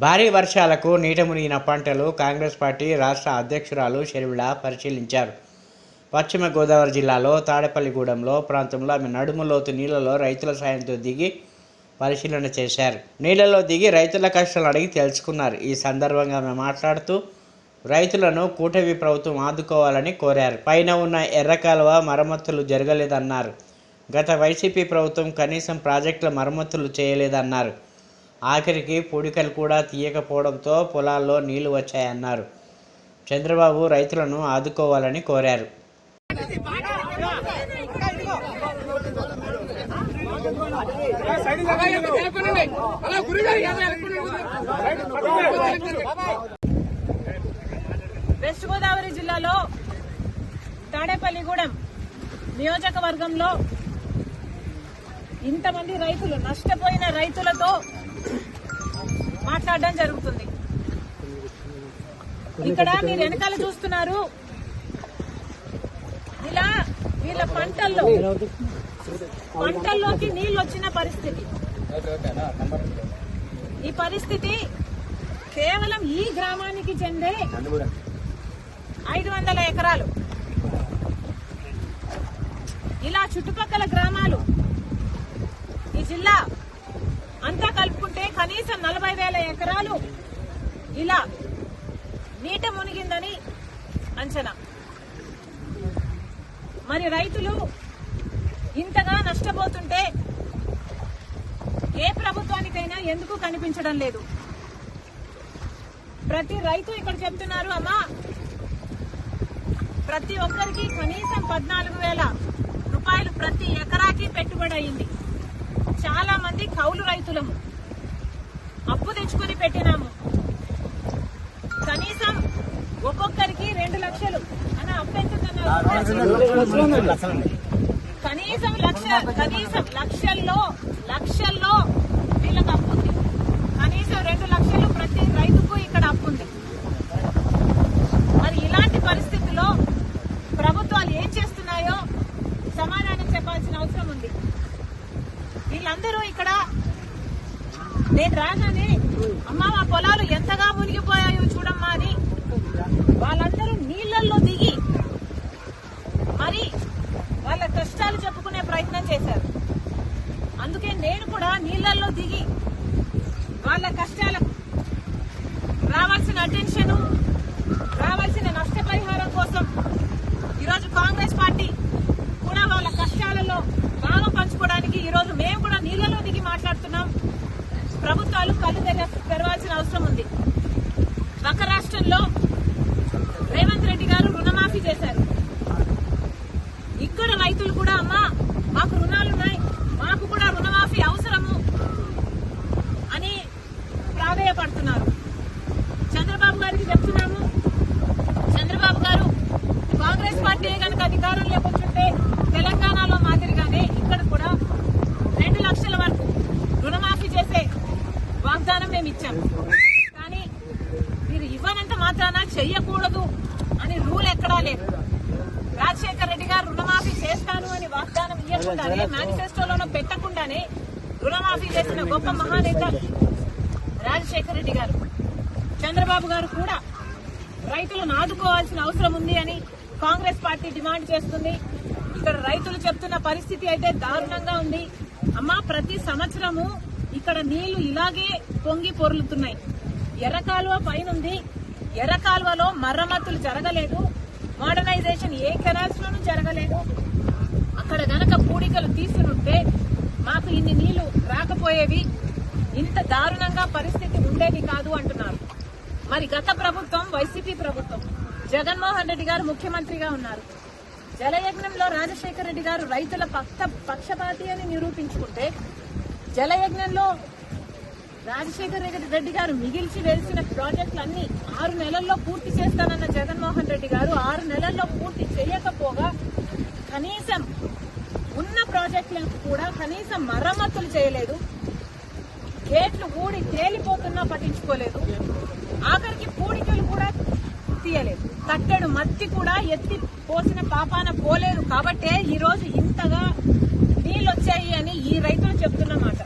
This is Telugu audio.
భారీ వర్షాలకు నీట మునిగిన పంటలు కాంగ్రెస్ పార్టీ రాష్ట్ర అధ్యక్షురాలు షర్మిళ పరిశీలించారు. పశ్చిమ గోదావరి జిల్లాలో తాడేపల్లిగూడెంలో ప్రాంతంలో ఆమె నడుములోతు నీళ్ళలో రైతుల సాయంతో దిగి పరిశీలన చేశారు. నీళ్ళలో దిగి రైతుల కష్టాలు అడిగి తెలుసుకున్నారు. ఈ సందర్భంగా ఆమె మాట్లాడుతూ రైతులను కూటమి ప్రభుత్వం ఆదుకోవాలని కోరారు. పైన ఉన్న ఎర్రకాలువ మరమ్మతులు జరగలేదన్నారు. గత వైసీపీ ప్రభుత్వం కనీసం ప్రాజెక్టుల మరమ్మతులు చేయలేదన్నారు. ఆఖరికి పూడికలు కూడా తీయకపోవడంతో పొలాల్లో నీళ్ళు వచ్చాయన్నారు. చంద్రబాబు రైతులను ఆదుకోవాలని కోరారు. వెస్ట్ గోదావరి జిల్లాలో తాడేపల్లిగూడెం నియోజకవర్గంలో ఇంతమంది రైతులు నష్టపోయిన రైతులతో మాట్లాడడం జరుగుతుంది. ఇక్కడ మీరు వెనకాల చూస్తున్నారు. ఇలా వీళ్ళ పంటల్లో పంటల్లోకి నీళ్ళు వచ్చిన పరిస్థితి. ఈ పరిస్థితి కేవలం ఈ గ్రామానికి చెందే ఐదు వందల ఎకరాలు. ఇలా చుట్టుపక్కల గ్రామాలు ఈ జిల్లా అంతా కలుపుకుంటే కనీసం నలభై వేల ఎకరాలు ఇలా నీట మునిగిందని అంచనా. మరి రైతులు ఇంతగా నష్టపోతుంటే ఏ ప్రభుత్వానికైనా ఎందుకు కనిపించడం లేదు? ప్రతి రైతు ఇక్కడ చెప్తున్నారు అమ్మా ప్రతి ఒక్కరికి కనీసం పద్నాలుగు వేల రూపాయలు ప్రతి ఎకరాకి పెట్టుబడి అయింది. చాలా మంది కౌలు రైతులము అప్పు తెచ్చుకొని పెట్టినాము. కనీసం ఒక్కొక్కరికి రెండు లక్షలు. అని అప్పు ఎంత కనీసం లక్ష కనీసం లక్షల్లో లక్షల్లో వీళ్ళకి అప్పు ఉంది. కనీసం రెండు లక్షలు ప్రతి రైతుకు ఇక్కడ అప్పు ఉంది. మరి ఇలాంటి పరిస్థితుల్లో ప్రభుత్వాలు ఏం చేస్తున్నాయో సమాధానం చెప్పాల్సిన అవసరం ఉంది. వీళ్ళందరూ ఇక్కడ నేను రాగానే అమ్మ మా పొలాలు ఎంతగా మునిగిపోయాయో చూడమ్మా అని వాళ్ళందరూ నీళ్ళలో దిగి మరి వాళ్ళ కష్టాలు చెప్పుకునే ప్రయత్నం చేశారు. అందుకే నేను కూడా నీళ్ళలో దిగి వాళ్ళ కష్టాలకు రావాల్సిన అటెన్షన్ రావాల్సిన నష్టపరిహారం కోసం ఈరోజు కాంగ్రెస్ పార్టీ కూడా వాళ్ళ కష్టాలలో భాగం పంచుకోవడానికి ఈరోజు మేము కూడా నీళ్ళలో దిగి మాట్లాడుతున్నాం ప్రభుత్వాలు కళ్ళు తెర- తెరవాల్సిన అవసరం ఉంది పక్క రేవంత్ రెడ్డి గారు రుణమాఫీ చేశారు. ఇక్కడ రైతులు కూడా అమ్మా మాకు రుణాలున్నాయి మాకు కూడా రుణమాఫీ అవసరము అని ప్రాధేయపడుతున్నారు. చంద్రబాబు గారికి చెప్తున్నాము. చంద్రబాబు గారు కాంగ్రెస్ పార్టీ కనుక అధికారం లేకపోతే తెలంగాణలో మాదిరిగానే ఇక్కడ కూడా రెండు లక్షల వరకు రుణమాఫీ చేసే వాగ్దానం మేము ఇచ్చాం కానీ మీరు ఇవ్వనంత మాత్రాన చెయ్యకూడదు అని రూల్ ఎక్కడా లేదు. రాజశేఖర రెడ్డి గారు రుణమాఫీ చేస్తాను అని వాగ్దానం ఇవ్వకుండానే మేనిఫెస్టోలోనూ పెట్టకుండానే రుణమాఫీ చేసిన గొప్ప మహానేత రాజశేఖర రెడ్డి గారు. చంద్రబాబు గారు కూడా రైతులను ఆదుకోవాల్సిన అవసరం ఉంది అని కాంగ్రెస్ పార్టీ డిమాండ్ చేస్తుంది. ఇక్కడ రైతులు చెప్తున్న పరిస్థితి అయితే దారుణంగా ఉంది. అమ్మా ప్రతి సంవత్సరము ఇక్కడ నీళ్ళు ఇలాగే పొంగి పొర్లుతున్నాయి. ఎర్రకాలువ పైనుంది. ఎర్ర కాలువలో మరమ్మతులు జరగలేదు. మోడర్నైజేషన్ ఏ కెనాల్స్లోనూ జరగలేదు. అక్కడ గనక పూడికలు తీసునుంటే మాకు ఇన్ని నీళ్ళు రాకపోయేవి. ఇంత దారుణంగా పరిస్థితి ఉండేది కాదు అంటున్నారు. మరి గత ప్రభుత్వం వైసీపీ ప్రభుత్వం జగన్మోహన్ రెడ్డి గారు ముఖ్యమంత్రిగా ఉన్నారు. జలయజ్ఞంలో రాజశేఖర రెడ్డి గారు రైతుల పక్ష పక్షపాతి అని నిరూపించుకుంటే జలయజ్ఞంలో రాజశేఖర్ రెడ్డి గారు మిగిల్చి వేసిన ప్రాజెక్టులన్నీ ఆరు నెలల్లో పూర్తి చేస్తానన్న జగన్మోహన్ రెడ్డి గారు ఆరు నెలల్లో పూర్తి చేయకపోగా కనీసం ఉన్న ప్రాజెక్టులకు కూడా కనీసం మరమ్మతులు చేయలేదు. గేట్లు ఊడి తేలిపోతున్నా పట్టించుకోలేదు. ఆఖరికి పూడికలు కూడా తీయలేదు. కట్టెడు మత్తి కూడా ఎత్తి పోసిన పాపాన పోలేదు కాబట్టే ఈరోజు ఇంతగా నీళ్ళు వచ్చాయి అని ఈ రైతులు చెప్తున్నమాట